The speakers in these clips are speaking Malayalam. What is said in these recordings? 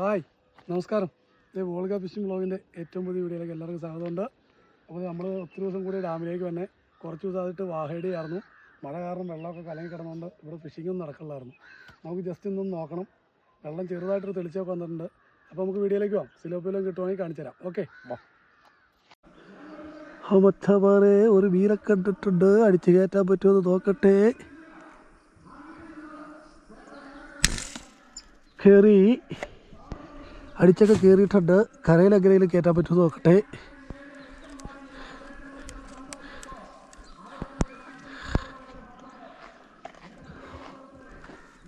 ഹായ് നമസ്കാരം. ഇത് വോൾഗ ഫിഷിംഗ് ബ്ലോഗിന്റെ ഏറ്റവും പുതിയ വീഡിയോയിലേക്ക് എല്ലാവർക്കും സ്വാഗതമുണ്ട്. അപ്പോൾ നമ്മൾ ഒത്തിരി ദിവസം കൂടി ഡാമിലേക്ക് വന്നെ കുറച്ച് ദിവസമായിട്ട് വാഹേടിയായിരുന്നു മഴ കാരണം വെള്ളമൊക്കെ കലങ്ങി കിടന്നുകൊണ്ട് ഇവിടെ ഫിഷിങ്ങൊന്നും നടക്കില്ലായിരുന്നു. നമുക്ക് ജസ്റ്റ് ഇന്നൊന്ന് നോക്കണം. വെള്ളം ചെറുതായിട്ടൊരു തെളിച്ചൊക്കെ വന്നിട്ടുണ്ട്. അപ്പോൾ നമുക്ക് വീഡിയോയിലേക്ക് പോകാം സിലോപ്പിലും കിട്ടുവാണെങ്കിൽ കാണിച്ചു തരാം. ഓക്കെ. മച്ചമാരെ ഒരു വീര കണ്ടിട്ടുണ്ട്. അടിച്ചു കയറ്റാൻ പറ്റുമെന്ന് നോക്കട്ടെ. കയറി അടിച്ചൊക്കെ കയറിയിട്ടുണ്ട് കരയിലെങ്ങനെയും കയറ്റാൻ പറ്റുമെന്ന് നോക്കട്ടെ.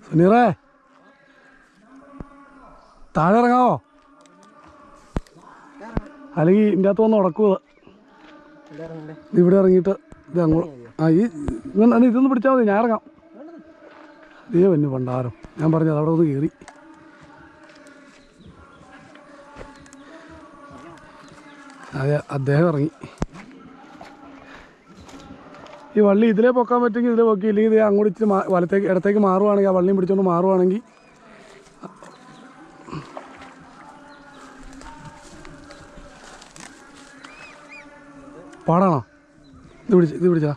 സുനീറേ താഴെ ഇറങ്ങാവോ? അല്ലെങ്കിൽ ഇതിന്റെ അകത്ത് വന്ന് ഉടക്കുക ഇവിടെ ഇറങ്ങിയിട്ട് ഇത് അങ്ങോട്ട് ആ ഈ ഇതൊന്ന് പിടിച്ചാൽ മതി ഞാൻ ഇറങ്ങാം. അതേ വന്നു പണ്ടാരം ഞാൻ പറഞ്ഞത് അവിടെ ഒന്ന് കയറി അതെ അദ്ദേഹം ഇറങ്ങി. ഈ വള്ളി ഇതിലേ പൊക്കാൻ പറ്റുമെങ്കിൽ ഇതിലേ പൊക്കി ഇല്ലെങ്കിൽ ഇത് അങ്ങോട്ട് ഇച്ചിരി വലത്തേക്ക് ഇടത്തേക്ക് മാറുവാണെങ്കിൽ ആ വള്ളിയും പിടിച്ചുകൊണ്ട് മാറുവാണെങ്കിൽ. പാടാണോ? ഇത് പിടിച്ച് ഇത് പിടിച്ചാ?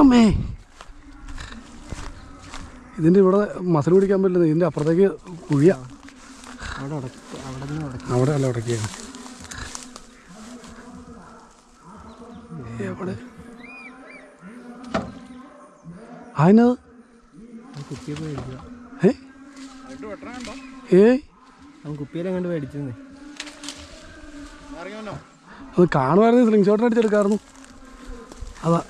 അമ്മേ. ഇതിന്റെ ഇവിടെ മസിൽ പിടിക്കാൻ പറ്റില്ല. ഇതിന്റെ അപ്പുറത്തേക്ക് കുഴിയ. അവിടെ അല്ല ഉടക്കിയാണ് എവിടെ? അതിനത്? മേടിച്ചെന്നേ. അത് കാണുമായിരുന്നു സ്ലിംഗ് ഷോട്ടിനടിച്ചെടുക്കാറുന്നു അതാ.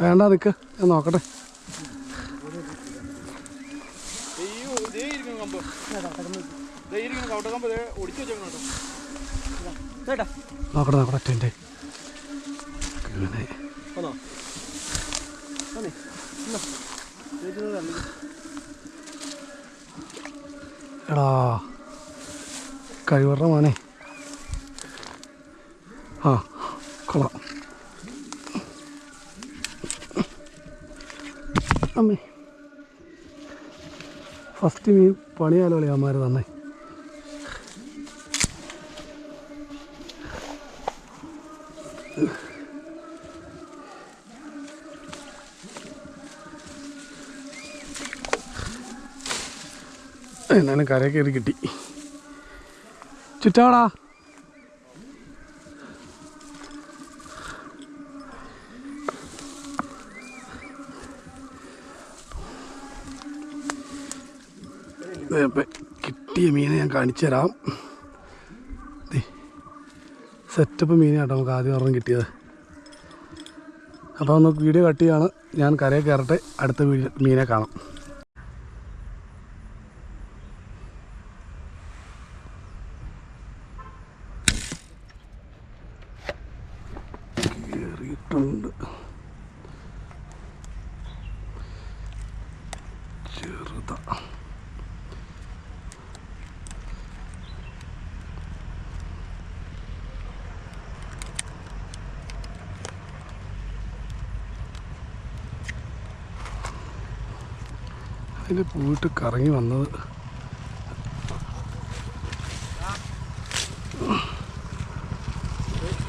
വേണ്ട നിൽക്ക് ഞാൻ നോക്കട്ടെ. വന്നോ വന്നേ ഇന്നാ. ചേച്ചി തള്ളി എടാ കഴിവറ മോനെ ആ കൊള്ളാം അമ്മേ ഫസ്റ്റ് മീൻ പണിയാലോ അമ്മമാർ തന്നെ എന്നാലും കരയൊക്കെ കിട്ടി. ചുറ്റാടാ. കിട്ടിയ മീനെ ഞാൻ കാണിച്ചു തരാം. സെറ്റപ്പ് മീനാട്ടോ നമുക്ക് ആദ്യം ഒരെണ്ണം കിട്ടിയത്. അപ്പോൾ നമുക്ക് വീഡിയോ കട്ട് ചെയ്യാണ്. ഞാൻ കരയിൽ കയറട്ടെ. അടുത്ത മീനെ കാണാം. കയറിയിട്ടുണ്ട്. അതിൽ പോയിട്ട് കറങ്ങി വന്നത്.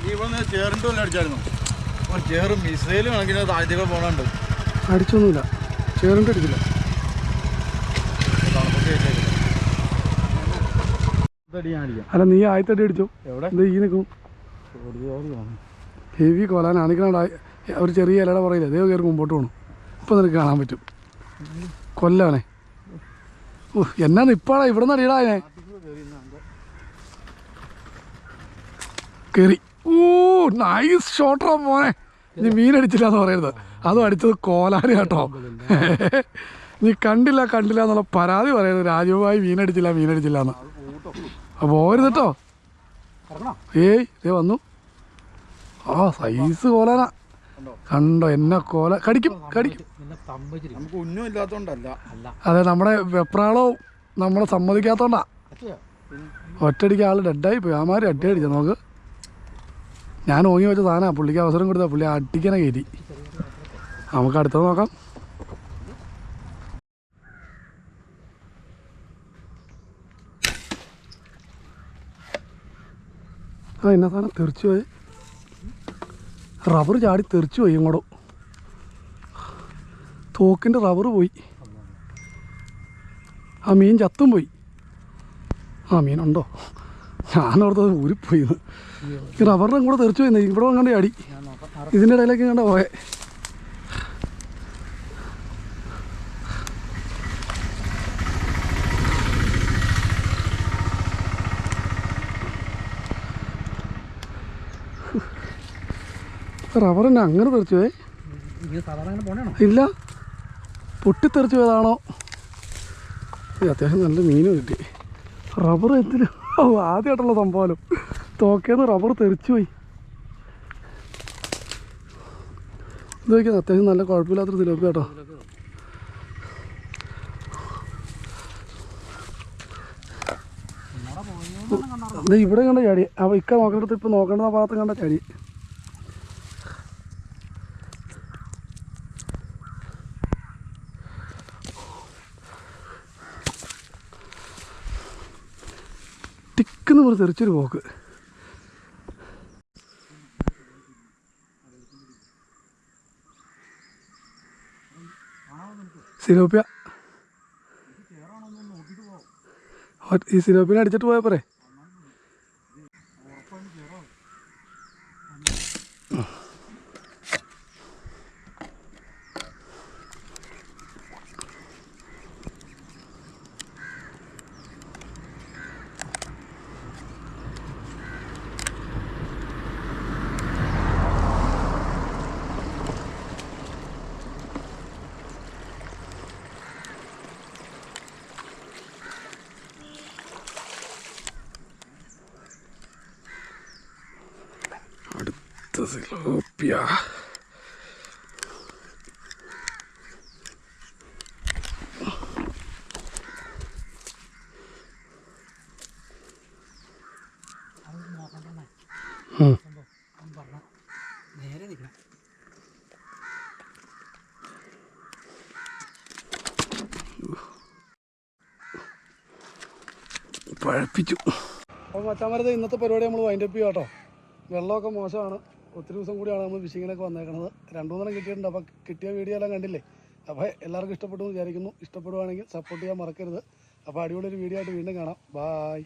നീ ഇവിടെ ചേറിന്റെ വല്ല അടിച്ചായിരുന്നു? ഒരു ചേറ് മിസൈൽ കണക്കിന് താഴ്ചകൾ പോകണുണ്ട് അടിച്ചൊന്നുമില്ല. ചേറിന്റെ അടിച്ചില്ല. അല്ല നീ ആയത്തടി അടിച്ചോ? എവിടെ? ഈ നിൽക്കും. ഹെവി കൊലാൻ അണിക്കണ ഒരു ചെറിയ ഇലയുടെ പറയില്ല ദൈവം കയറി മുമ്പോട്ട് പോകണം ഇപ്പം നിനക്ക് കാണാൻ പറ്റും. കൊല്ലാണേ. ഓ എന്നാ നിപ്പാടാ ഇവിടെ നിന്ന് അടിയടാ കേറി. കയറി ഓ നൈസ് ഷോട്ടറാ മോനെ. നീ മീനടിച്ചില്ല എന്ന് പറയരുത്. അതും അടിച്ചത് കോലാരി കേട്ടോ നീ കണ്ടില്ല കണ്ടില്ല എന്നുള്ള പരാതി പറയരുത്. രാജുവായി മീനടിച്ചില്ല മീനടിച്ചില്ല എന്ന് അപ്പോൾ പോരുത് കേട്ടോ ഏയ് ദേ വന്നു. ആ സൈസ് കോലാനാ കണ്ടോ? എന്നെ കോല കടിക്കും കടിക്കും. നമുക്ക് ഉന്നും ഇല്ലാത്തോണ്ടല്ല അതെ നമ്മുടെ വെപ്രാളോ നമ്മളെ സമ്മതിക്കാത്തോണ്ടാ. ഒറ്റടിക്ക് ആൾ ഡെഡായി പോയി ആമാര് അടി അടിച്ച നോക്ക് ഞാൻ ഓങ്ങി വെച്ച സാധനമാണ് പുള്ളിക്ക് അവസരം കൊടുത്താ പുള്ളി അടിക്കണ കയറ്റി. നമുക്ക് അടുത്തത് നോക്കാം. ആ ഇന്ന സാധനം തെറിച്ചു പോയി. റബ്ബർ ചാടി തെറിച്ചു പോയി ഇങ്ങോട്ടും. തോക്കിന്റെ റബ്ബർ പോയി. ആ മീൻ ചത്തും പോയി. ആ മീനുണ്ടോ ഞാനോർത്തത് ഊരിപ്പോയി പോയി ഈ റബ്ബറിന്റെ കൂടെ തെറിച്ചു പോയി ഇവിടെ അങ്ങോട്ട് ചാടി. ഇതിന്റെ ഇടയിലേക്ക് കണ്ട പോയെ. റബ്ബർ തന്നെ അങ്ങനെ തെറിച്ചു പോയേ? ഇല്ല. പൊട്ടിത്തെറിച്ചു പോയതാണോ? അത്യാവശ്യം നല്ല മീനും കിട്ടി. റബ്ബർ എത്തിന് ആദ്യമായിട്ടുള്ള സംഭവം. തോക്കേന്ന് റബ്ബർ തെറിച്ചു പോയി. ഇത് അത്യാവശ്യം നല്ല കുഴപ്പമില്ലാത്തൊരു തിലോപ്പി കേട്ടോ. ഇവിടെ കണ്ട ചാടി. അപ്പോൾ ഇക്ക നോക്കേണ്ടത് ഇപ്പൊ നോക്കേണ്ട ഭാഗത്ത് കണ്ട ചാടി. ടിക്കെന്ന് പോലെ തെറിച്ചൊരു പോക്ക്. സിലോപ്പിയ ഒ- ഈ സിലോപ്പിനെ അടിച്ചിട്ട് പോയാൽ പോരെ? അടുത്ത സിലോപ്പിയ ciclopia. നേരെ നിൽക്കണം പഴപ്പിച്ചു അപ്പോൾ മച്ചാമരത്ത് ഇന്നത്തെ പരിപാടി നമ്മൾ വൈൻഡപ്പ് ചെയ്യാം കേട്ടോ വെള്ളമൊക്കെ മോശമാണ് ഒത്തിരി ദിവസം കൂടിയാണ് നമ്മൾ ഫിഷിങ്ങിനൊക്കെ വന്നേക്കുന്നത് രണ്ടു മൂന്നെണ്ണം കിട്ടിയിട്ടുണ്ട്. അപ്പോൾ കിട്ടിയ വീഡിയോ എല്ലാം കണ്ടില്ലേ? അപ്പോൾ എല്ലാവർക്കും ഇഷ്ടപ്പെട്ടു എന്ന് വിചാരിക്കുന്നു. ഇഷ്ടപ്പെടുവാണെങ്കിൽ സപ്പോർട്ട് ചെയ്യാൻ മറക്കരുത്. അപ്പോൾ അടിപൊളി ഒരു വീഡിയോ ആയിട്ട് വീണ്ടും കാണാം. ബായ്